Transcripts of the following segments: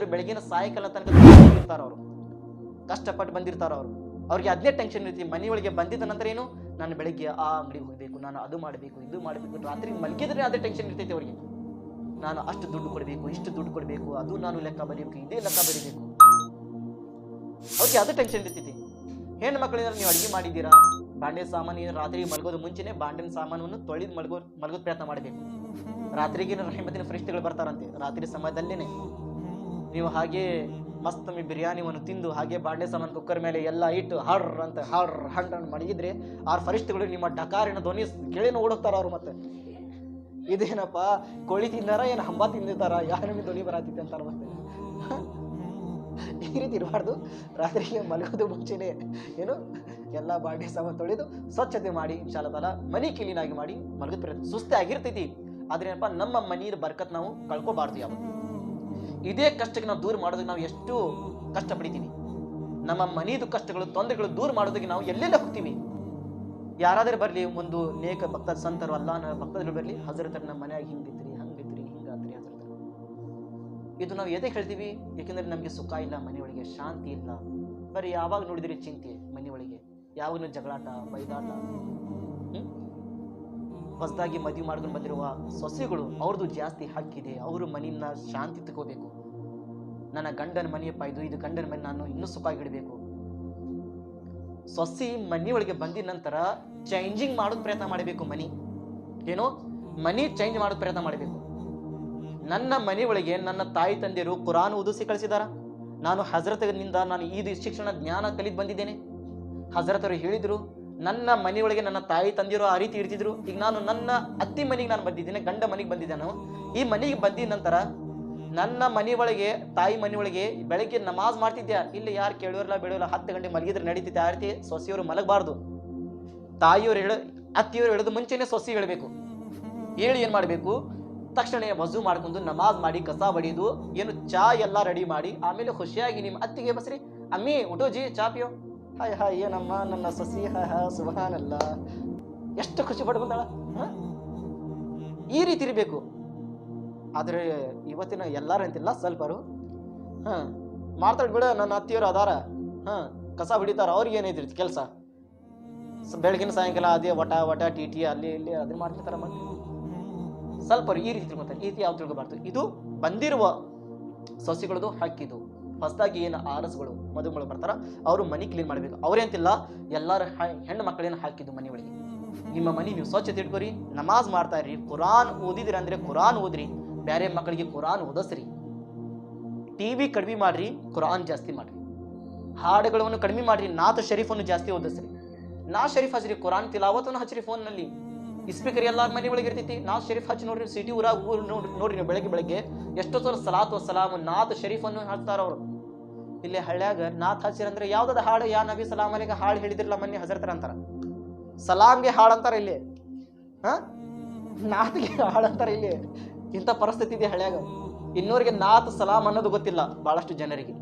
ಪುರುಷರು ಬೆಳಗಿನ ಸಾಯಂಕಾಲ ತನಕ ಇರ್ತಾರ ಅವರು. ಕಷ್ಟಪಟ್ಟು ಬಂದಿರ್ತಾರ ಅವರು. ಅವ್ರಿಗೆ ಅದೇ ಟೆನ್ಷನ್ ಇರ್ತಿ ಮನೆಯೊಳಗೆ ಬಂದಿದ್ದ ನಂತರ ಏನು? ನಾನು ಬೆಳಗ್ಗೆ ಆ ಅಂಗಡಿಗೆ ಹೋಗಬೇಕು, ನಾನು ಅದು ಮಾಡಬೇಕು, ಇದು ಮಾಡಬೇಕು. ರಾತ್ರಿ ಮಲಗಿದ್ರೆ ಅದೇ ಟೆನ್ಷನ್ ಇರ್ತೈತೆ ಅವ್ರಿಗೆ. ನಾನು ಅಷ್ಟು ದುಡ್ಡು ಕೊಡಬೇಕು, ಇಷ್ಟು ದುಡ್ಡು ಕೊಡಬೇಕು, ಅದು ನಾನು ಲೆಕ್ಕ ಬರೀಬೇಕು, ಇದೇ ಲೆಕ್ಕ ಬರೀಬೇಕು. ಅವ್ರಿಗೆ ಅದು ಟೆನ್ಷನ್ ಇರ್ತೈತಿ. ಹೆಣ್ಣು ಮಕ್ಕಳಿಂದ ನೀವು ಅಡುಗೆ ಮಾಡಿದ್ದೀರಾ? ಬಾಂಡೆ ಸಾಮಾನು ರಾತ್ರಿ ಮಲಗೋದು ಮುಂಚೆನೆ ಬಾಂಡಿನ ಸಾಮಾನವನ್ನು ತೊಳೆದು ಮಲಗೋ, ಮಲಗೋದು ಪ್ರಯತ್ನ ಮಾಡಬೇಕು. ರಾತ್ರಿಗೆ ರಹಿಮತಿನ ಫ್ರಿಸ್ಟ್ಗಳು ಬರ್ತಾರಂತೆ. ರಾತ್ರಿ ಸಮಯದಲ್ಲೇನೆ. ನೀವು ಹಾಗೆ ಮಸ್ತ್ ನಮಗೆ ಬಿರಿಯಾನಿವನ್ನು ತಿಂದು ಹಾಗೆ ಬಾಂಡೆ ಸಾಮಾನು ಕುಕ್ಕರ್ ಮೇಲೆ ಎಲ್ಲ ಇಟ್ಟು ಹರ್ ಅಂತ, ಹರ್, ಹಂಡ್ ಅಂತ ಮಡಗಿದ್ರೆ ಆ ಫರಿಸ್ಟ್ಗಳು ನಿಮ್ಮ ಡಕಾರಿನ ಧ್ವನಿ ಕೇಳಿನ ಓಡೋಗ್ತಾರ ಅವ್ರು ಮತ್ತೆ. ಇದೇನಪ್ಪ, ಕೋಳಿ ತಿಂದಾರ ಏನು ಹಂಬ ತಿಂದಿರ್ತಾರ ಯಾರು ನಿಮಗೆ ಧ್ವನಿ ಬರತ್ತಿತ್ತೆ ಅಂತಾರ ಮತ್ತೆ? ಈ ರೀತಿ ಇರಬಾರ್ದು. ರಾತ್ರಿಗೆ ಮಲಗೋದು ಮುಂಚೆನೆ ಏನು ಎಲ್ಲ ಬಾಂಡೆ ಸಾಮಾನು ತೊಳೆದು ಸ್ವಚ್ಛತೆ ಮಾಡಿ ಇನ್ಶಾಲ್ಲ ತಾಲ ಮನಿ ಕ್ಲೀನಾಗಿ ಮಾಡಿ ಮಲಗೋದು ಸುಸ್ತೆ ಆಗಿರ್ತೈತಿ. ಆದ್ರೆ ಏನಪ್ಪ, ನಮ್ಮ ಮನೀರ್ ಬರ್ಕತ್ ನಾವು ಕಳ್ಕೊಬಾರ್ದು ಯಾವತ್ತು. ಇದೇ ಕಷ್ಟಕ್ಕೆ ನಾವು ದೂರ ಮಾಡೋದಕ್ಕೆ ನಾವು ಎಷ್ಟು ಕಷ್ಟ ಪಡಿತೀವಿ ನಮ್ಮ ಮನೆಯದು ಕಷ್ಟಗಳು, ತೊಂದರೆಗಳು ದೂರ ಮಾಡೋದಕ್ಕೆ ನಾವು ಎಲ್ಲೆಲ್ಲ ಹೋಗ್ತೀವಿ. ಯಾರಾದರೂ ಬರಲಿ, ಒಂದು ನೇಕ ಭಕ್ತ ಸಂತರು, ಅಲ್ಲಾನ ಭಕ್ತರು ಬರಲಿ, ಹಜರತರ ನಮ್ಮ ಮನ್ಯಾಗ ಹಿಂಗಿತ್ರಿ ಹಂಗಿದ್ರಿ ಹಿಂಗಾದ್ರಿ ಹಜರತರ. ಇದು ನಾವು ಎದೆ ಹೇಳ್ತೀವಿ? ಯಾಕಂದ್ರೆ ನಮಗೆ ಸುಖ ಇಲ್ಲ ಮನೆಯೊಳಗೆ ಶಾಂತಿ ಇಲ್ಲ. ಬರೀ ಯಾವಾಗ ನೋಡಿದ್ರಿ ಚಿಂತೆ ಮನೆಯೊಳಗೆ ಯಾವಾಗ ಜಗಳಾಟ, ಬೈದಾಟ? ಹೊಸದಾಗಿ ಮದುವೆ ಮಾಡ್ಕೊಂಡು ಬಂದಿರುವ ಸೊಸೆಗಳು ಅವ್ರದ್ದು ಜಾಸ್ತಿ ಹಕ್ಕಿದೆ. ಅವರು ಮನೆಯನ್ನ ಶಾಂತಿ ತಗೋಬೇಕು. ನನ್ನ ಗಂಡನ ಮನೆಯಪ್ಪ ಇದು ಇದು ಗಂಡನ ಮನೆ ನಾನು ಇನ್ನೂ ಸುಖವಾಗಿಡಬೇಕು. ಸೊಸಿ ಮನೆಯೊಳಗೆ ಬಂದಿದ ನಂತರ ಚೇಂಜಿಂಗ್ ಮಾಡೋದು ಪ್ರಯತ್ನ ಮಾಡಬೇಕು ಮನಿ. ಏನೋ? ಮನಿ ಚೇಂಜ್ ಮಾಡೋದು ಪ್ರಯತ್ನ ಮಾಡಬೇಕು. ನನ್ನ ಮನೆಯೊಳಗೆ ನನ್ನ ತಾಯಿ ತಂದೆಯರು ಕುರಾನ್ ಓದಿಸಿ ಕಳಿಸಿದಾರ. ನಾನು ಹಜರತ್ನಿಂದ ನಾನು ಈ ಶಿಕ್ಷಣ ಜ್ಞಾನ ಕಲಿತು ಬಂದಿದ್ದೇನೆ. ಹಜರತರು ಹೇಳಿದ್ರು ನನ್ನ ಮನೆಯೊಳಗೆ ನನ್ನ ತಾಯಿ ತಂದಿರೋ ಆ ರೀತಿ ಇರ್ತಿದ್ರು. ಈಗ ನಾನು ನನ್ನ ಅತ್ತಿ ಮನೆಗೆ ನಾನು ಬಂದಿದ್ದೇನೆ, ಗಂಡ ಮನೆಗೆ ಬಂದಿದ್ದೆ ನಾನು ಈ ಮನೆಗೆ ಬಂದಿದ ನಂತರ ನನ್ನ ಮನೆಯೊಳಗೆ, ತಾಯಿ ಮನೆಯೊಳಗೆ ಬೆಳಗ್ಗೆ ನಮಾಜ್ ಮಾಡ್ತಿದ್ದೆ ಇಲ್ಲಿ ಯಾರು ಕೇಳೋರಿಲ್ಲ ಬೇಡೋಲ್ಲ ಹತ್ತು ಗಂಟೆ ಮಲಗಿದ್ರೆ ನಡೀತಿದ್ದೆ ಆ ರೀತಿ ಸೊಸೆಯವರು ಮಲಗಬಾರ್ದು. ತಾಯಿಯವರು ಹೇಳ, ಅತ್ತಿಯವರು ಹೇಳೋದು ಮುಂಚೆನೆ ಸೊಸೆ ಹೇಳಬೇಕು. ಹೇಳಿ ಏನು ಮಾಡಬೇಕು? ತಕ್ಷಣ ವಜು ಮಾಡ್ಕೊಂಡು ನಮಾಜ್ ಮಾಡಿ, ಕಸ ಬಡಿದು ಏನು ಚಾ ಎಲ್ಲ ರೆಡಿ ಮಾಡಿ, ಆಮೇಲೆ ಖುಷಿಯಾಗಿ ನಿಮ್ಮ ಅತ್ತಿಗೆ ಬಸ್ರಿ, ಅಮ್ಮಿ ಊಟೋ ಜಿ ಚಾ ಪಿಯೋ. ಹಾಯ್ ಹಾಯ್ ಏನಮ್ಮ, ನನ್ನ ಸಸಿ, ಹಾಯ್ ಹಾ ಸುಬಹಾನಲ್ಲ ಎಷ್ಟು ಖುಷಿ ಹ? ಈ ರೀತಿ ಇರಬೇಕು. ಆದರೆ ಇವತ್ತಿನ ಎಲ್ಲಾರು ಅಂತಿಲ್ಲ, ಸ್ವಲ್ಪರು. ಹಾಂ ಮಾಡ್ತಾಳೆ ಬಿಡ, ನನ್ನ ಅತ್ತಿಯವರು ಅದಾರ. ಹಾಂ, ಕಸ ಹೊಡಿತಾರ, ಅವ್ರಿಗೆ ಏನೈತಿ ಕೆಲಸ? ಬೆಳಗಿನ ಸಾಯಂಕಾಲ ಅದೇ ವಟ ವಟ, ಟಿ ಟಿ, ಅಲ್ಲಿ, ಇಲ್ಲಿ ಅದನ್ನ ಮಾಡ್ತಿರ್ತಾರ ಮತ್ತೆ ಸ್ವಲ್ಪ ಈ ರೀತಿ ತಿಳ್ಕೊತಾರೆ, ಈ ರೀತಿ ಯಾವ ತಿಳ್ಕೊಬಾರ್ದು. ಇದು ಬಂದಿರುವ ಸಸಿಗಳದು ಹಕ್ಕಿದು. ಹೊಸದಾಗಿ ಏನು ಆರಸ್ಗಳು ಮದುಮಗಳು ಬರ್ತಾರ, ಅವರು ಮನಿ ಕ್ಲೀನ್ ಮಾಡಬೇಕು. ಅವ್ರೇಂತಿಲ್ಲ ಎಲ್ಲರ ಹೆಣ್ಣು ಮಕ್ಕಳೇನು ಹಾಕಿದ್ದು ಮನೆ ಒಳಗೆ. ನಿಮ್ಮ ಮನೆ ನೀವು ಸ್ವಚ್ಛತೆ ಇಟ್ಕೋರಿ, ನಮಾಜ್ ಮಾಡ್ತಾ ಇರ್ರಿ ಕುರಾನ್ ಓದಿದ್ರಿ ಅಂದ್ರೆ ಕುರಾನ್ ಓದ್ರಿ ಬೇರೆ ಮಕ್ಕಳಿಗೆ ಕುರಾನ್ ಓದಿಸ್ರಿ. ಟಿವಿ ಕಡಿಮೆ ಮಾಡ್ರಿ ಕುರಾನ್ ಜಾಸ್ತಿ ಮಾಡ್ರಿ. ಹಾಡುಗಳನ್ನು ಕಡಿಮೆ ಮಾಡ್ರಿ, ನಾತ ಶರೀಫನ್ನು ಜಾಸ್ತಿ ಓದಿಸ್ರಿ. ನಾ ಶರೀಫ್ ಹಚ್ರಿ ಕುರಾನ್ ತಿಲಾವತ್ತನ್ನು ಹಚ್ರಿ ಫೋನ್ನಲ್ಲಿ ಸ್ಪೀಕರ್ ಎಲ್ಲಾರ ಮನೆ ಒಳಗೆ ಇರ್ತೈತಿ. ನಾ ಶರೀಫ್ ಹಚ್ಚಿ ನೋಡ್ರಿ, ಸಿಟಿ ಊರಾಗ ಊರು ನೋಡ್ರಿ ನೋಡ್ರಿ ನೀವು ಬೆಳಗ್ಗೆ ಬೆಳಗ್ಗೆ. ಎಷ್ಟೋ ಸಲ ಸಲಾತ್ ಸಲಾಮ್, ನಾತ್ ಶರೀಫನ್ನು ಹಾಡ್ತಾರ ಅವರು. ಇಲ್ಲಿ ಹಳ್ಳ್ಯಾಗ ನಾತ್ ಹಚ್ಚಿರಂದ್ರೆ ಯಾವ್ದಾದ ಹಾಡು, ಯಾ ನಬಿ ಸಲಾಮ್ ಅಲಿಗೆ ಹಾಡು ಹೇಳಿದ್ರಲ್ಲ ಮನೆ ಹಜರ್ತರ ಅಂತಾರ. ಸಲಾಮ್ಗೆ ಹಾಡು ಅಂತಾರ ಇಲ್ಲಿ. ಹಾ? ನಾತ್ಗೆ ಹಾಡು ಅಂತಾರ ಇಲ್ಲಿ. ಇಂಥ ಪರಿಸ್ಥಿತಿ ಇದೆ ಹಳ್ಳ್ಯಾಗ. ಇನ್ನೋರಿಗೆ ನಾತ್ ಸಲಾಮ್ ಅನ್ನೋದು ಗೊತ್ತಿಲ್ಲ ಬಹಳಷ್ಟು ಜನರಿಗೆ.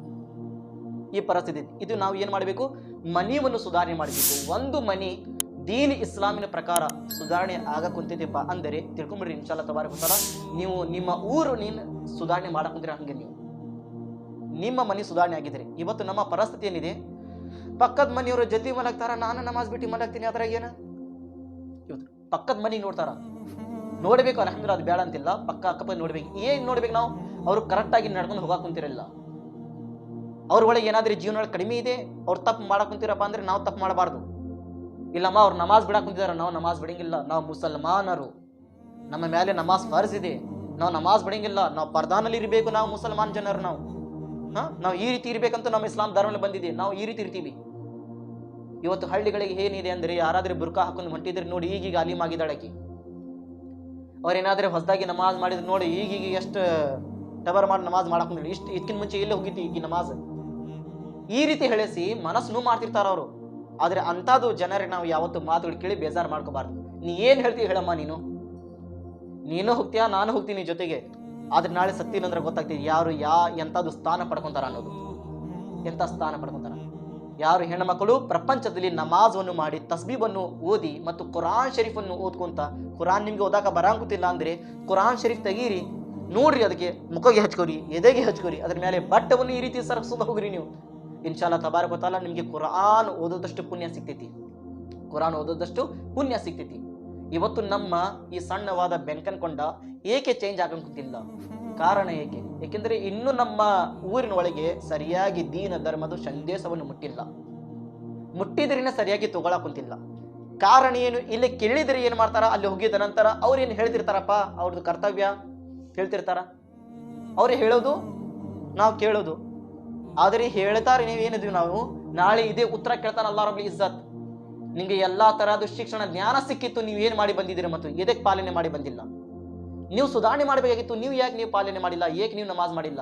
ಈ ಪರಿಸ್ಥಿತಿ ಇದು. ನಾವು ಏನು ಮಾಡಬೇಕು? ಮನೆಯನ್ನು ಸುಧಾರಣೆ ಮಾಡಬೇಕು. ಒಂದು ಮನಿ ದೀನ್ ಇಸ್ಲಾಮಿನ ಪ್ರಕಾರ ಸುಧಾರಣೆ ಆಗ ಕುಂತಿದ್ದೀಪ ಅಂದರೆ ತಿಳ್ಕೊಂಬಿಡ್ರಿ ಇನ್ಶಾಲ್ಲ ತಬಾರಕ್ ಗೊತ್ತಲ್ಲ ನೀವು ನಿಮ್ಮ ಊರು ನೀನು ಸುಧಾರಣೆ ಮಾಡಕ್ಕೆ ಹಂಗೆ ನೀವು. ನಿಮ್ಮ ಮನೆ ಸುಧಾರಣೆ ಆಗಿದ್ರೆ. ಇವತ್ತು ನಮ್ಮ ಪರಿಸ್ಥಿತಿ ಏನಿದೆ? ಪಕ್ಕದ ಮನೆಯವರು ಜಲ್ದಿ ಮಲಗ್ತಾರ, ನಾನು ನಮಾಜ್ ಬಿಟ್ಟು ಮಲಗ್ತೀನಿ, ಅದ್ರಾಗ ಏನು? ಇವತ್ತು ಪಕ್ಕದ ಮನೆಗೆ ನೋಡ್ತಾರ. ನೋಡ್ಬೇಕು ಅಲ್ಹಮ್ದುಲಿಲ್ಲ ಅದು ಬೇಡ ಅಂತಿಲ್ಲ. ಪಕ್ಕ ಅಕ್ಕಪಕ್ಕ ನೋಡ್ಬೇಕು. ಏನ್ ನೋಡ್ಬೇಕು ನಾವು? ಅವರು ಕರೆಕ್ಟಾಗಿ ನಡ್ಕೊಂಡು ಹೋಗಕ್ಕೆ ಕುಂತಿರಲಿಲ್ಲ. ಅವ್ರ ಒಳಗೆ ಏನಾದ್ರೂ ಜೀವನ ಕಡಿಮೆ ಇದೆ, ಅವ್ರು ತಪ್ಪು ಮಾಡಕ್ ಕುಂತಿರಪ್ಪ ಅಂದ್ರೆ ನಾವು ತಪ್ಪು ಮಾಡಬಾರ್ದು. ಇಲ್ಲಮ್ಮ, ಅವ್ರು ನಮಾಜ್ ಬಿಡಕ್ ಕುಂತಿದಾರ. ನಾವು ನಮಾಜ್ ಬಿಡಂಗಿಲ್ಲ. ನಾವು ಮುಸಲ್ಮಾನರು. ನಮ್ಮ ಮೇಲೆ ನಮಾಜ್ ಫರ್ಜ್ ಇದೆ. ನಾವು ನಮಾಜ್ ಬಿಡಂಗಿಲ್ಲ. ನಾವು ಪರ್ದಾನಲ್ಲಿ ಇರಬೇಕು ನಾವು ಮುಸಲ್ಮಾನ್ ಜನರು ನಾವು. ಹಾ? ನಾವು ಈ ರೀತಿ ಇರ್ಬೇಕಂತ ನಮ್ಮ ಇಸ್ಲಾಂ ಧರ್ಮದಲ್ಲಿ ಬಂದಿದೆ. ನಾವು ಈ ರೀತಿ ಇರ್ತೀವಿ. ಇವತ್ತು ಹಳ್ಳಿಗಳಿಗೆ ಏನಿದೆ ಅಂದ್ರೆ, ಯಾರಾದ್ರೂ ಬುರ್ಕಾ ಹಾಕೊಂಡು ಹೊಂಟಿದ್ರೆ ನೋಡಿ, ಈಗೀಗ ಅಲೀಮ್ ಆಗಿದ್ದಾಳೆ ಆಕಿ. ಅವ್ರೇನಾದ್ರೆ ಹೊಸದಾಗಿ ನಮಾಜ್ ಮಾಡಿದ್ರೆ ನೋಡಿ, ಈಗೀಗ ಎಷ್ಟು ಟಬರ್ ಮಾಡಿ ನಮಾಜ್ ಮಾಡಕ್ ಇಷ್ಟು ಇದಕ್ಕಿಂತ ಮುಂಚೆ ಇಲ್ಲೇ ಹೋಗಿತ್ತು ಈಗ ನಮಾಜ್? ಈ ರೀತಿ ಹೇಳಿಸಿ ಮನಸ್ಸು ಮಾಡ್ತಿರ್ತಾರ ಅವರು. ಆದ್ರೆ ಅಂಥದ್ದು ಜನರಿಗೆ ನಾವು ಯಾವತ್ತು ಮಾತುಗಳು ಕೇಳಿ ಬೇಜಾರು ಮಾಡ್ಕೋಬಾರ್ದು. ನೀ ಏನು ಹೇಳ್ತೀವಿ ಹೇಳಮ್ಮ ನೀನು? ನೀನು ಹೋಗ್ತೀಯಾ, ನಾನು ಹೋಗ್ತೀನಿ ಜೊತೆಗೆ. ಆದ್ರೆ ನಾಳೆ ಸತ್ತಿಲ್ಲ ಅಂದ್ರೆ ಗೊತ್ತಾಗ್ತೀವಿ ಯಾರು ಯಾ ಎಂಥದ್ದು ಸ್ಥಾನ ಪಡ್ಕೊಂತಾರ ಅನ್ನೋದು. ಎಂಥ ಸ್ಥಾನ ಪಡ್ಕೊಂತಾರ? ಯಾರು ಹೆಣ್ಣುಮಕ್ಕಳು ಪ್ರಪಂಚದಲ್ಲಿ ನಮಾಜನ್ನು ಮಾಡಿ ತಸ್ಬೀಬನ್ನು ಓದಿ ಮತ್ತು ಕುರಾನ್ ಶರೀಫನ್ನು ಓದ್ಕೊಂತ, ಕುರಾನ್ ನಿಮ್ಗೆ ಓದಾಕ ಬರಂಗುತ್ತಿಲ್ಲ ಅಂದ್ರೆ ಕುರಾನ್ ಶರೀಫ್ ತೆಗೀರಿ, ನೋಡ್ರಿ ಅದಕ್ಕೆ ಮುಖಗೆ ಹಚ್ಕೋರಿ, ಎದೆಗೆ ಹಚ್ಕೋರಿ, ಅದ್ರ ಮೇಲೆ ಬಟ್ಟವನ್ನು ಈ ರೀತಿ ಸರಸ್ಕೊಂಡು ಹೋಗ್ರಿ ನೀವು. ಇನ್ಶಾಲ್ಲ ತಬಾರಕ ಗೊತ್ತಲ್ಲ ನಿಮಗೆ ಕುರಾನ್ ಓದೋದಷ್ಟು ಪುಣ್ಯ ಸಿಗ್ತೈತಿ. ಕುರಾನ್ ಓದೋದಷ್ಟು ಪುಣ್ಯ ಸಿಗ್ತೈತಿ. ಇವತ್ತು ನಮ್ಮ ಈ ಸಣ್ಣವಾದ ಬೆನ್ಕನ್ಕೊಂಡ ಏಕೆ ಚೇಂಜ್ ಆಗಂತಿಲ್ಲ ಕಾರಣ ಏಕೆ? ಏಕೆಂದರೆ ಇನ್ನು ನಮ್ಮ ಊರಿನ ಒಳಗೆ ಸರಿಯಾಗಿ ದೀನ ಧರ್ಮದ ಸಂದೇಶವನ್ನು ಮುಟ್ಟಿಲ್ಲ. ಮುಟ್ಟಿದ್ರಿನ ಸರಿಯಾಗಿ ತಗೊಳಕುಂತಿಲ್ಲ ಕಾರಣ ಏನು? ಇಲ್ಲಿ ಕೇಳಿದ್ರೆ ಏನು ಮಾಡ್ತಾರ? ಅಲ್ಲಿ ಹೋಗಿದ ನಂತರ ಅವ್ರು ಏನು ಹೇಳ್ತಿರ್ತಾರಪ್ಪ? ಅವ್ರದ್ದು ಕರ್ತವ್ಯ ಹೇಳ್ತಿರ್ತಾರ. ಅವ್ರು ಹೇಳೋದು, ನಾವು ಕೇಳೋದು. ಆದರೆ ಹೇಳ್ತಾರೆ ನೀವೇನಿದ್ವಿ ನಾವು? ನಾಳೆ ಇದೇ ಉತ್ತರ ಕೇಳ್ತಾರೆ ಅಲ್ಲಾ ಇಜ್ಜತ್. ನಿಮಗೆ ಎಲ್ಲಾ ತರಹದ ಶಿಕ್ಷಣ ಜ್ಞಾನ ಸಿಕ್ಕಿತ್ತು, ನೀವು ಏನು ಮಾಡಿ ಬಂದಿದ್ದೀರಿ ಮತ್ತು ಎದಕ್ಕೆ ಪಾಲನೆ ಮಾಡಿ ಬಂದಿಲ್ಲ? ನೀವು ಸುಧಾರಣೆ ಮಾಡಬೇಕಾಗಿತ್ತು, ನೀವು ಯಾಕೆ ನೀವು ಪಾಲನೆ ಮಾಡಿಲ್ಲ, ಏಕೆ ನೀವು ನಮಾಜ್ ಮಾಡಿಲ್ಲ?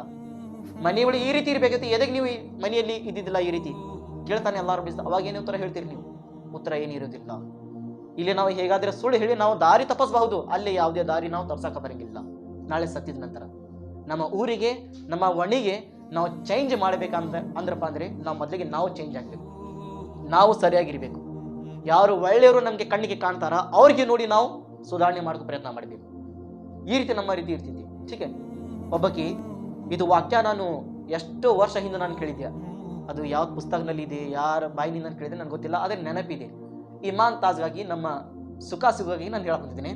ಮನೆಯೊಳಗೆ ಈ ರೀತಿ ಇರಬೇಕಿತ್ತು ಎದಕ್ಕೆ ನೀವು ಮನೆಯಲ್ಲಿ ಇದ್ದಿದ್ದಿಲ್ಲ ಈ ರೀತಿ? ಕೇಳ್ತಾನೆ ಎಲ್ಲಾರು ಬಿಸ್ ಅವಾಗ ಏನು ಉತ್ತರ ಹೇಳ್ತೀರಿ ನೀವು? ಉತ್ತರ ಏನಿರೋದಿಲ್ಲ ಇಲ್ಲಿ ನಾವು ಹೇಗಾದ್ರೆ ಸುಳ್ಳು ಹೇಳಿ ನಾವು ದಾರಿ ತಪ್ಪಿಸಬಹುದು. ಅಲ್ಲಿ ಯಾವುದೇ ದಾರಿ ನಾವು ತಪ್ಸಕ ಬರಂಗಿಲ್ಲ. ನಾಳೆ ಸತ್ತಿದ ನಂತರ ನಮ್ಮ ಊರಿಗೆ, ನಮ್ಮ ಒಣಿಗೆ ನಾವು ಚೇಂಜ್ ಮಾಡಬೇಕಂತ ಅಂದ್ರಪ್ಪ ಅಂದ್ರೆ ನಾವು ಮೊದಲಿಗೆ ನಾವು ಚೇಂಜ್ ಆಗಬೇಕು. ನಾವು ಸರಿಯಾಗಿರಬೇಕು. ಯಾರು ಒಳ್ಳೆಯವರು ನಮಗೆ ಕಣ್ಣಿಗೆ ಕಾಣ್ತಾರ ಅವ್ರಿಗೆ ನೋಡಿ ನಾವು ಸುಧಾರಣೆ ಮಾಡೋಕೆ ಪ್ರಯತ್ನ ಮಾಡಬೇಕು. ಈ ರೀತಿ ನಮ್ಮ ರೀತಿ ಇರ್ತಿದ್ವಿ. ಠೀಕೆ ಒಬ್ಬಕಿ, ಇದು ವಾಕ್ಯ ನಾನು ಎಷ್ಟು ವರ್ಷ ಹಿಂದೆ ನಾನು ಕೇಳಿದ್ಯಾ. ಅದು ಯಾವ ಪುಸ್ತಕದಲ್ಲಿ ಇದೆ, ಯಾರ ಬಾಯಿನಿಂದ ನಾನು ಕೇಳಿದೆ ನನಗೆ ಗೊತ್ತಿಲ್ಲ, ಆದರೆ ನೆನಪಿದೆ. ಇಮಾನ್ ತಾಜ್ಗಾಗಿ ನಮ್ಮ ಸುಖ ಸುಖವಾಗಿ ನಾನು ಹೇಳಬಂದಿದ್ದೀನಿ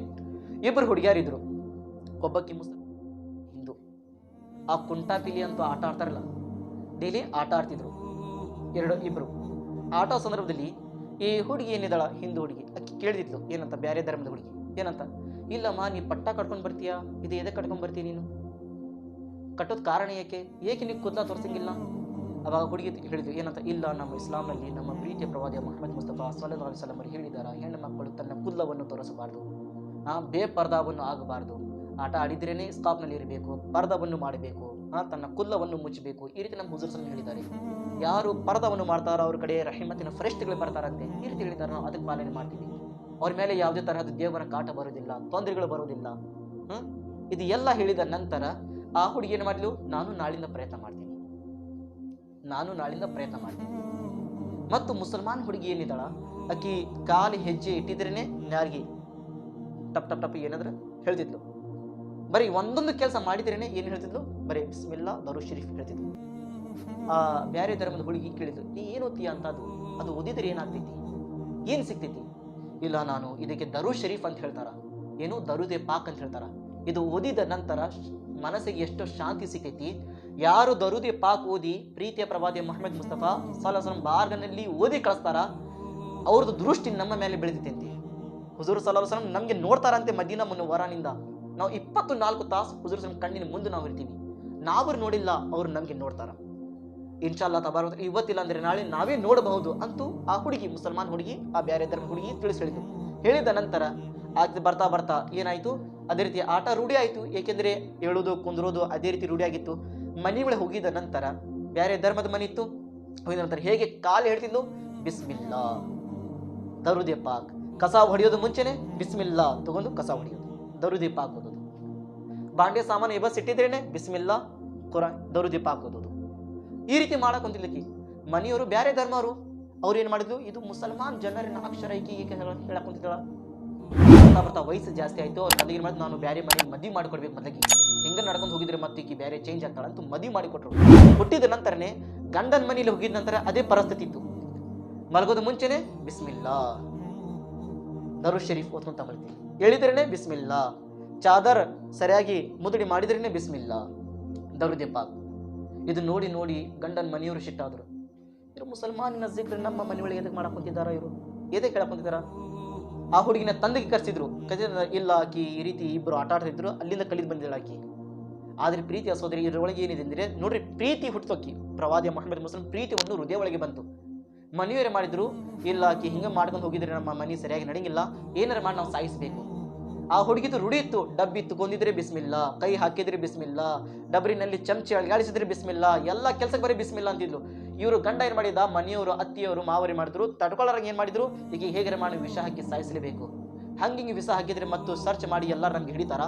ಇಬ್ಬರು ಹುಡುಗಿಯರಿದ್ರು. ಒಬ್ಬಕ್ಕಿ ಹಿಂದೂ ಆ ಕುಂಟಾಪಿಲಿ ಅಂತ ಆಟ ಆಡ್ತಾರಲ್ಲ. ಡೈಲಿ ಆಟ ಆಡ್ತಿದ್ರು ಎರಡು ಇಬ್ಬರು ಆಟೋ ಸಂದರ್ಭದಲ್ಲಿ ಈ ಹುಡುಗಿ ಏನಿದಾಳ ಹಿಂದೂ ಹುಡುಗಿ. ಅಕ್ಕಿ ಕೇಳಿದ್ಲು ಏನಂತ? ಬೇರೆ ಧರ್ಮದ ಹುಡುಗಿ. ಏನಂತ? ಇಲ್ಲಮ್ಮ, ನೀ ಪಟ್ಟ ಕಟ್ಕೊಂಡು ಬರ್ತೀಯಾ? ಇದು ಎದೆ ಕಟ್ಕೊಂಡು ಬರ್ತೀಯ ನೀನು? ಕಟ್ಟೋದ್ ಕಾರಣ ಏಕೆ ಏಕೆ ನೀವು ಕೂದಲ ತೋರಿಸಂಗಿಲ್ಲ? ಅವಾಗ ಹುಡುಗಿ ಹೇಳಿದ್ರು ಏನಂತ? ಇಲ್ಲ, ನಮ್ಮ ಇಸ್ಲಾಂನಲ್ಲಿ ನಮ್ಮ ಪ್ರೀತಿಯ ಪ್ರವಾದಿ ಮೊಹಮ್ಮದ್ ಮುಸ್ತಫಾ ವಸಲ್ಲಂ ಅವರು ಹೇಳಿದಾರ ಹೆಣ್ಣು ಮಕ್ಕಳು ತನ್ನ ಕುಲ್ಲವನ್ನು ತೋರಿಸಬಾರ್ದು. ಆ ಬೇಪರ್ದಾವನ್ನು ಆಗಬಾರ್ದು. ಆಟ ಆಡಿದ್ರೇನೆ ಸ್ಟಾಪ್ನಲ್ಲಿ ಇರಬೇಕು ಪರ್ದವನ್ನು ಮಾಡಬೇಕು ತನ್ನ ಕುಲ್ಲವನ್ನು ಮುಚ್ಚಬೇಕು. ಈ ರೀತಿ ನಮ್ಮ ಹುಜೂರ್ಸನ್ನು ಹೇಳಿದ್ದಾರೆ. ಯಾರು ಪರ್ದವನ್ನು ಮಾಡ್ತಾರೋ ಅವ್ರ ಕಡೆ ರಹಿಮತ್ತಿನ ಫರಿಷ್ಠಗಳು ಬರ್ತಾರಂತೆ. ಈ ರೀತಿ ಹೇಳಿದಾರೆ ನಾವು. ಅದಕ್ಕೆ ಪಾಲನೆ ಮಾಡ್ತೀವಿ. ಅವ್ರ ಮೇಲೆ ಯಾವುದೇ ತರಹದ ದೇವರ ಕಾಟ ಬರೋದಿಲ್ಲ ತೊಂದರೆಗಳು ಬರೋದಿಲ್ಲ ಹ್ಮ್? ಇದು ಎಲ್ಲ ಹೇಳಿದ ನಂತರ ಆ ಹುಡುಗಿ ಏನು ಮಾಡಿದ್ಲು ನಾನು ನಾಳಿಂದ ಪ್ರಯತ್ನ ಮಾಡ್ತೀನಿ. ನಾನು ನಾಳಿಂದ ಪ್ರಯತ್ನ ಮಾಡ್ತೀನಿ. ಮತ್ತು ಮುಸಲ್ಮಾನ್ ಹುಡುಗಿ ಏನಿದ್ದಾಳ? ಆಕಿ ಕಾಲು ಹೆಜ್ಜೆ ಇಟ್ಟಿದ್ರೇನೆ ನಾರಿಗೆ ಟಪ್ ಟಪ್ ಟಪ್ ಏನಾದ್ರೆ ಹೇಳ್ತಿದ್ಲು. ಬರೀ ಒಂದೊಂದು ಕೆಲಸ ಮಾಡಿದ್ರೇನೆ ಏನು ಹೇಳ್ತಿದ್ಲು? ಬರೀ ಬಿಸ್ಮಿಲ್ಲಾ ದರು ಶರೀಫ್ ಹೇಳ್ತಿದ್ಲು. ಆ, ಬ್ಯಾರೆ ಧರ್ಮದ ಹುಡುಗಿ ಕೇಳಿದ್ರು ನೀ ಏನು ಓದ್ತೀಯ ಅಂತ ಅದು ಅದು ಓದಿದ್ರೆ ಏನಾಗ್ತೈತಿ? ಏನು ಸಿಗ್ತೈತಿ? ಇಲ್ಲ ನಾನು ಇದಕ್ಕೆ ದರು ಶರೀಫ್ ಅಂತ ಹೇಳ್ತಾರ. ಏನು ದರುದೆ ಪಾಕ್ ಅಂತ ಹೇಳ್ತಾರ. ಇದು ಓದಿದ ನಂತರ ಮನಸ್ಸಿಗೆ ಎಷ್ಟು ಶಾಂತಿ ಸಿಗ್ತೈತಿ ಯಾರು ದರುದೆ ಪಾಕ್ ಓದಿ ಪ್ರೀತಿಯ ಪ್ರವಾದಿ ಮೊಹಮ್ಮದ್ ಮುಸ್ತಫಾ ಸಲಸಂ ಬಾರ್ಗನಲ್ಲಿ ಓದಿ ಕಳಿಸ್ತಾರ ಅವ್ರದ್ದು ದೃಷ್ಟಿ ನಮ್ಮ ಮೇಲೆ ಬೆಳೆದಿತ್ತಂತೆ. ಹುಜೂರ್ ಸಲಹಂ ನಮಗೆ ನೋಡ್ತಾರಂತೆ ಮದೀನಾ ವರಾನಿಂದ ನಾವು ಇಪ್ಪತ್ತು ನಾಲ್ಕು ತಾಸು ಹುಜೂರ್ ಕಣ್ಣಿನ ಮುಂದೆ ನಾವು ಇರ್ತೀವಿ. ನಾವು ನೋಡಿಲ್ಲ, ಅವ್ರು ನಮಗೆ ನೋಡ್ತಾರ. ಇನ್ಶಾಲ್ಲ ತಬಾರ ಇವತ್ತಿಲ್ಲ ಅಂದ್ರೆ ನಾಳೆ ನಾವೇ ನೋಡಬಹುದು ಅಂತೂ ಆ ಹುಡುಗಿ, ಮುಸಲ್ಮಾನ್ ಹುಡುಗಿ, ಆ ಬ್ಯಾರೆ ಧರ್ಮ ಹುಡುಗಿ ತಿಳಿಸಿ ಹೇಳಿದ ನಂತರ ಆಗ ಬರ್ತಾ ಬರ್ತಾ ಏನಾಯ್ತು? ಅದೇ ರೀತಿ ಆಟ ರೂಢಿ ಆಯಿತು. ಏಕೆಂದರೆ ಹೇಳೋದು ಕುಂದ್ರೋದು ಅದೇ ರೀತಿ ರೂಢಿ ಆಗಿತ್ತು. ಮನೆ ಒಳಗೆ ಹೋಗಿದ ನಂತರ ಬೇರೆ ಧರ್ಮದ ಮನೆ ಇತ್ತು. ಹೋಗಿದ ನಂತರ ಹೇಗೆ ಕಾಲು ಹೇಳ್ತಿದ್ಲು ಬಿಸ್ಮಿಲ್ಲಾ ದರುದೆ ಪಾಕ್. ಕಸ ಹೊಡೆಯೋದು ಮುಂಚೆನೆ ಬಿಸ್ಮಿಲ್ಲಾ ತಗೊಂಡು ಕಸ ಹೊಡೆಯೋದು. ದರುದೆ ಪಾಕ್ ಬಾಂಡೆ ಸಾಮಾನು ಎಬಸ್ ಇಟ್ಟಿದ್ರೇನೆ ಬಿಸ್ಮಿಲ್ಲಾ. ಕುರ ದರು ಪಾಕ್ ಹಾಕೋದು ಈ ರೀತಿ ಮಾಡಕ್ ಹೊಂದಿಲ್ಲಕಿ ಮನೆಯವರು ಬೇರೆ ಧರ್ಮರು. ಅವ್ರು ಏನು ಮಾಡಿದ್ರು? ಇದು ಮುಸಲ್ಮಾನ್ ಜನರಿನ ಅಕ್ಷರ ಈಕೆ ಹೇಳಕ್ ಹೊಂದಿದ್ದಾಳ ಬರ್ತಾ ವಯಸ್ಸು ಜಾಸ್ತಿ ಆಯ್ತು. ಅವ್ರ ತಲೆಗೆ ಮಾಡಿದ್ರು? ನಾನು ಬೇರೆ ಮನೆಗೆ ಮದುವೆ ಮಾಡಿಕೊಡ್ಬೇಕು ಮೊದಲಿಗೆ. ಹೆಂಗ ನಡ್ಕೊಂಡು ಹೋಗಿದ್ರೆ ಮತ್ತೆ ಈಕಿ ಬೇರೆ ಚೇಂಜ್ ಆಗ್ತಾಳ ಅಂತ ಮಾಡಿ ಮಾಡಿಕೊಟ್ರು. ಹುಟ್ಟಿದ ನಂತರನೇ ಗಂಡನ ಮನೇಲಿ ಹೋಗಿದ ನಂತರ ಅದೇ ಪರಿಸ್ಥಿತಿ ಇತ್ತು. ಮಲಗೋದು ಮುಂಚೆನೆ ಬಿಸ್ಮಿಲ್ಲಾ. ದರು ಶರೀಫ್ ಓದ್ಕೊಂತ ಬರ್ತೀನಿ ಹೇಳಿದ್ರೇನೆ ಬಿಸ್ಮಿಲ್ಲಾ. ಚಾದರ್ ಸರಿಯಾಗಿ ಮುದುಡಿ ಮಾಡಿದ್ರೇ ಬಿಸ್ಮಿಲ್ಲ. ದರುದೆ ಪಾಕ್ ಇದು ನೋಡಿ ನೋಡಿ ಗಂಡನ ಮನೆಯವರು ಶಿಟ್ಟಾದ್ರು ಇವರು ಮುಸಲ್ಮಾನಿನ ಜಿಕ್ರ ನಮ್ಮ ಮನೆಯೊಳಗೆ ಎದಕ್ಕೆ ಮಾಡಕ್ ಕುಂತಿದಾರ ಇವರು? ಎದಕ್ಕೆ ಹೇಳಕ್ ಕುಂತಿದಾರ ಆ ಹುಡುಗಿನ ತಂದೆಗೆ ಕರ್ಸಿದ್ರು. ಕದ ಇಲ್ಲ ಆಕಿ ಈ ರೀತಿ ಇಬ್ಬರು ಆಟ ಆಡ್ತಿದ್ರು, ಅಲ್ಲಿಂದ ಕಲಿದು ಬಂದಿದ್ದಾಳೆ ಆಕಿ. ಆದ್ರೆ ಪ್ರೀತಿ ಸೋದರಿ ಇದರೊಳಗೆ ಏನಿದೆ ಅಂದರೆ, ನೋಡ್ರಿ ಪ್ರೀತಿ ಹುಟ್ಟೋಕಿ ಪ್ರವಾದಿ ಮೊಹಮ್ಮದ್ ಮುಸ್ಲಿಂ ಪ್ರೀತಿ ಒಂದು ಹೃದಯ ಒಳಗೆ ಬಂತು. ಮನೆಯವರೇ ಮಾಡಿದ್ರು, ಇಲ್ಲ ಆಕಿ ಹಿಂಗೆ ಮಾಡ್ಕೊಂಡು ಹೋಗಿದ್ರೆ ನಮ್ಮ ಮನೆ ಸರಿಯಾಗಿ ನಡೆಯಂಗಿಲ್ಲ ಏನಾರ ಮಾಡಿ ನಾವು ಸಾಯಿಸ್ಬೇಕು. ಆ ಹುಡುಗಿದು ರುಡಿಯಿತ್ತು ಡಬ್ಬಿ ತಗೊಂಡಿದ್ರೆ ಬಿಸ್ಮಿಲ್ಲ, ಕೈ ಹಾಕಿದ್ರೆ ಬಿಸ್ಮಿಲ್ಲ, ಡಬ್ರಿನಲ್ಲಿ ಚಮಚಿ ಅಳಗಾಡಿಸಿದ್ರೆ ಬಿಸ್ಮಿಲ್ಲ, ಎಲ್ಲ ಕೆಲಸಕ್ಕೆ ಬರೀ ಬಿಸ್ಮಿಲ್ಲ ಅಂತಿದ್ಲು. ಇವರು ಗಂಡ ಏನು ಮಾಡಿದ? ಮನೆಯವರು, ಅತ್ತಿಯವರು, ಮಾವರಿ ಮಾಡಿದ್ರು ತಡ್ಕೊಳ್ಳೋರಂಗೆ ಏನು ಮಾಡಿದ್ರು? ಈಗ ಹೇಗೆ ಮಾಡಿ ವಿಷ ಹಾಕಿ ಸಾಯಿಸಲೇಬೇಕು. ಹಂಗಿಂಗೆ ವಿಷ ಹಾಕಿದ್ರೆ ಮತ್ತು ಸರ್ಚ್ ಮಾಡಿ ಎಲ್ಲರೂ ನಮ್ಗೆ ಹಿಡಿತಾರ?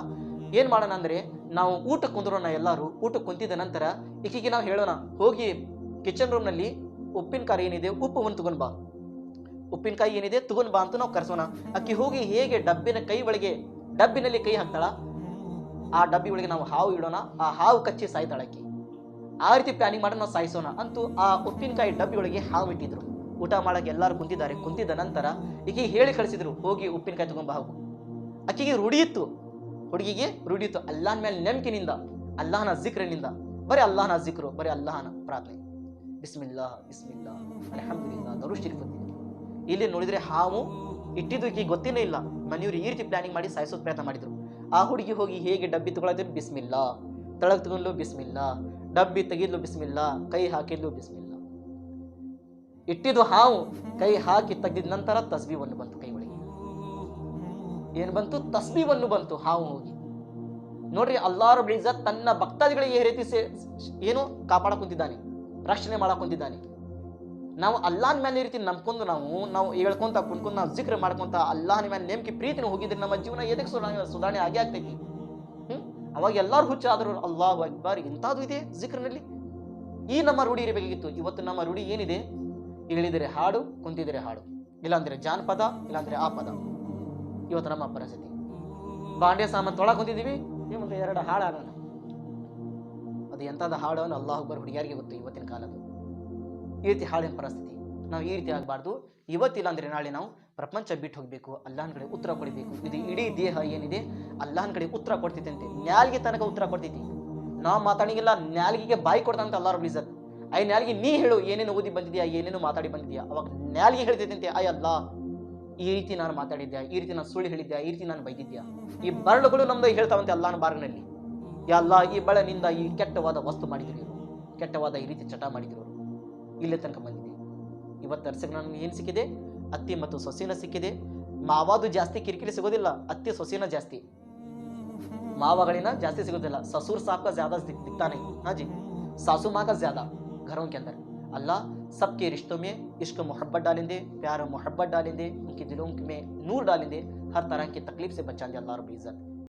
ಏನು ಮಾಡೋಣ ಅಂದರೆ, ನಾವು ಊಟಕ್ಕೆ ಕುಂದ್ರೋಣ ಎಲ್ಲರೂ. ಊಟಕ್ಕೆ ಕುಂತಿದ ನಂತರ, ಈಕಿಗೆ ನಾವು ಹೇಳೋಣ, ಹೋಗಿ ಕಿಚನ್ ರೂಮ್ನಲ್ಲಿ ಉಪ್ಪಿನಕಾಯಿ ಏನಿದೆ ಉಪ್ಪು ಒಂದು ಬಾ. ಉಪ್ಪಿನಕಾಯಿ ಏನಿದೆ ತಗೊಂಡ್ ಬಾ ಅಂತ ನಾವು ಕರೆಸೋಣ. ಅಕ್ಕಿ ಹೋಗಿ ಹೇಗೆ ಡಬ್ಬಿನ ಕೈ ಒಳಗೆ, ಡಬ್ಬಿನಲ್ಲಿ ಕೈ ಹಾಕ್ತಾಳ? ಆ ಡಬ್ಬಿ ಒಳಗೆ ನಾವು ಹಾವು ಇಡೋಣ, ಆ ಹಾವು ಕಚ್ಚಿ ಸಾಯ್ತಾಳ ಅಕ್ಕಿ. ಆ ರೀತಿ ಪ್ಲಾನಿಂಗ್ ಮಾಡಿ ನಾವು ಸಾಯಿಸೋಣ ಅಂತೂ ಆ ಉಪ್ಪಿನಕಾಯಿ ಡಬ್ಬಿ ಒಳಗೆ ಹಾವು ಇಟ್ಟಿದ್ರು. ಊಟ ಮಾಡಕ್ಕೆ ಎಲ್ಲರೂ ಕುಂತಿದ್ದಾರೆ. ಕುಂತಿದ್ದ ನಂತರ ಈಕೆ ಹೇಳಿ ಕಳಿಸಿದ್ರು, ಹೋಗಿ ಉಪ್ಪಿನಕಾಯಿ ತಗೊಂಬ ಹಾವು. ಅಕ್ಕಿಗೆ ರೂಢಿಯಿತ್ತು ಹುಡುಗಿಗೆ ರೂಢಿಯಿತ್ತು ಅಲ್ಲಾನ್ ಮೇಲೆ ನೆಮ್ಕಿನಿಂದ, ಅಲ್ಲಾಹನ ಜಿಕ್ರನಿಂದ. ಬರೀ ಅಲ್ಲಾಹನ ಜಿಕ್ರು, ಬರೀ ಅಲ್ಲಾಹನ ಪ್ರಾರ್ಥನೆ. ಬಿಸ್ಮಿಲ್ಲಾ ಬಿಸ್ಮಿಲ್ಲಾ ಅಲ್ಹಮ್ದುಲಿಲ್ಲಾ ದರು ಶರೀಫ್ ಅಂತಿದೆ. ಇಲ್ಲಿ ನೋಡಿದ್ರೆ ಹಾವು ಇಟ್ಟಿದ್ದು ಈಕೆ ಗೊತ್ತೇನೇ ಇಲ್ಲ. ಮನೆಯವರು ಈ ರೀತಿ ಪ್ಲಾನಿಂಗ್ ಮಾಡಿ ಸಾಯಿಸೋದು ಪ್ರಯತ್ನ ಮಾಡಿದ್ರು. ಆ ಹುಡುಗಿ ಹೋಗಿ ಹೇಗೆ ಡಬ್ಬಿ ತಗೊಳ್ಳೋದು ಬಿಸ್ಮಿಲ್ಲ. ತಳಗ್ ತಗೊಂಡ್ಲು ಬಿಸ್ಮಿಲ್ಲ. ಡಬ್ಬಿ ತೆಗಿದ್ಲು ಬಿಸ್ಮಿಲ್ಲ. ಕೈ ಹಾಕಿದ್ಲು ಬಿಸ್ಮಿಲ್ಲ. ಇಟ್ಟಿದ್ದು ಹಾವು ಕೈ ಹಾಕಿ ತೆಗೆದ ನಂತರ ತಸ್ಬೀವನ್ನು ಬಂತು ಕೈ ಒಳಗೆ. ಏನು ಬಂತು? ತಸ್ಬೀವನ್ನು ಬಂತು ಹಾವು ಹೋಗಿ. ನೋಡ್ರಿ ಅಲ್ಲಾರು ಇಜ್ಜತ್ ತನ್ನ ಭಕ್ತಾದಿಗಳಿಗೆ ಈ ರೀತಿ ಸೇ- ಏನು ಕಾಪಾಡ ಕುಂತಿದ್ದಾನೆ ರಕ್ಷಣೆ ಮಾಡಕ್ ಕುಂತಿದ್ದಾನೆ ನಾವು ಅಲ್ಲಾನ್ ಮೇಲೆ ಈ ರೀತಿ ನಂಬ್ಕೊಂಡು ನಾವು ನಾವು ಹೇಳ್ಕೊಂತ ಕುಣ್ಕೊಂಡು ನಾವು ಜಿಕ್ರ ಮಾಡ್ಕೊಂತ ಅಲ್ಲಾಹನ ಮೇಲೆ ನೇಮಕಿ ಪ್ರೀತಿನ ಹೋಗಿದ್ರೆ ನಮ್ಮ ಜೀವನ ಎದಕ್ಕೆ ಸುಧಾರಣೆ ಸುಧಾರಣೆ ಆಗೇ ಆಗ್ತೈತಿ? ಅವಾಗ ಎಲ್ಲರೂ ಹುಚ್ಚ ಆದರೂ ಅಲ್ಲಾಹ್ ಅಕ್ಬರ್, ಇಂಥದ್ದು ಇದೆ ಜಿಕ್ರನಲ್ಲಿ? ಈ ನಮ್ಮ ರೂಢಿ ಇರಬೇಕಿತ್ತು. ಇವತ್ತು ನಮ್ಮ ರೂಢಿ ಏನಿದೆ? ಇಳಿದರೆ ಹಾಡು, ಕುಂತಿದರೆ ಹಾಡು. ಇಲ್ಲಾಂದ್ರೆ ಜಾನಪದ, ಇಲ್ಲಾಂದ್ರೆ ಆ ಪದ. ಇವತ್ತು ನಮ್ಮ ಪರಿಸ್ಥಿತಿ. ಬಾಂಡೆ ಸಾಮಾನು ತೊಳಕ್ ಹೊಂದಿದ್ದೀವಿ ಮುಂದೆ ಎರಡು ಹಾಡು ಆಗೋಣ ಅದು ಎಂಥದ್ದು ಹಾಡು ಅಲ್ಲಾಹ್ ಅಕ್ಬರ್ ಹುಡುಗಿಯಾರಿಗೆ ಗೊತ್ತು, ಇವತ್ತಿನ ಕಾಲದ ಈ ರೀತಿ ಹಾಳಿನ ಪರಿಸ್ಥಿತಿ ನಾವು ಈ ರೀತಿ ಆಗಬಾರ್ದು. ಇವತ್ತಿಲ್ಲ ಅಂದರೆ ನಾಳೆ ನಾವು ಪ್ರಪಂಚ ಬಿಟ್ಟು ಹೋಗಬೇಕು. ಅಲ್ಲಾಹನ ಕಡೆ ಉತ್ತರ ಕೊಡಬೇಕು. ಇದು ಇಡೀ ದೇಹ ಏನಿದೆ? ಅಲ್ಲಾಹನ ಕಡೆ ಉತ್ತರ ಕೊಡ್ತೈತೆ ನ್ಯಾಲ್ಗೆ ತನಕ ಉತ್ತರ ಕೊಡ್ತೈತಿ. ನಾವು ಮಾತಾಡಿಗೆಲ್ಲ, ನ್ಯಾಲ್ಗಿಗೆ ಬಾಯಿ ಕೊಡ್ತಂತ ಅಲ್ಲಾರ ಬ್ಲೀಸರ್ ಐ ನ್ಯಾಲ್ಗೆ ನೀ ಹೇಳು, ಏನೇನು ಓದಿ ಬಂದಿದ್ಯಾ, ಏನೇನು ಮಾತಾಡಿ ಬಂದಿದ್ಯಾ? ಅವಾಗ ನ್ಯಾಲ್ಗೆ ಹೇಳ್ತೈತಂತೆ ಐ ಅಲ್ಲ ಈ ರೀತಿ ನಾನು ಮಾತಾಡಿದ್ದೆ ಈ ರೀತಿ ನಾನು ಸುಳ್ಳು ಹೇಳಿದ್ದೆ ಈ ರೀತಿ ನಾನು ಬೈದಿದ್ಯಾ? ಈ ಬರಳುಗಳು ನಮ್ದು ಹೇಳ್ತಾವಂತೆ ಅಲ್ಲಾನ್ ಬಾರ್ನಲ್ಲಿ ಅಲ್ಲ ಈ ಬಳನಿಂದ ಈ ಕೆಟ್ಟವಾದ ವಸ್ತು ಮಾಡಿದ್ರು ಕೆಟ್ಟವಾದ ಈ ರೀತಿ ಚಟ ಮಾಡಿದ್ರು ಇಲ್ಲಿ ತನಕ ಬಂದಿದೆ. ಇವತ್ತು ನರ್ಸಕ್ಕೆ ನನಗೆ ಏನು ಸಿಕ್ಕಿದೆ? ಅತ್ತಿ ಮತ್ತು ಸೊಸೆನ ಸಿಕ್ಕಿದೆ. ಮಾವಾದು ಜಾಸ್ತಿ ಕಿರಿಕಿರಿ ಸಿಗೋದಿಲ್ಲ, ಅತ್ತಿ ಸೊಸೆನ ससुर साहब का ज़्यादा दिखता नहीं हाँ जी सासू माँ का ज़्यादा घरों के अंदर अल्लाह सबके रिश्तों में इश्क मोहब्बत डालेंदे प्यार मोहब्बत डालेंदे उनके दिलों में नूर डालेंदे हर तरह की तकलीफ़ से बचाएँगे अल्लाह रब इज़्ज़त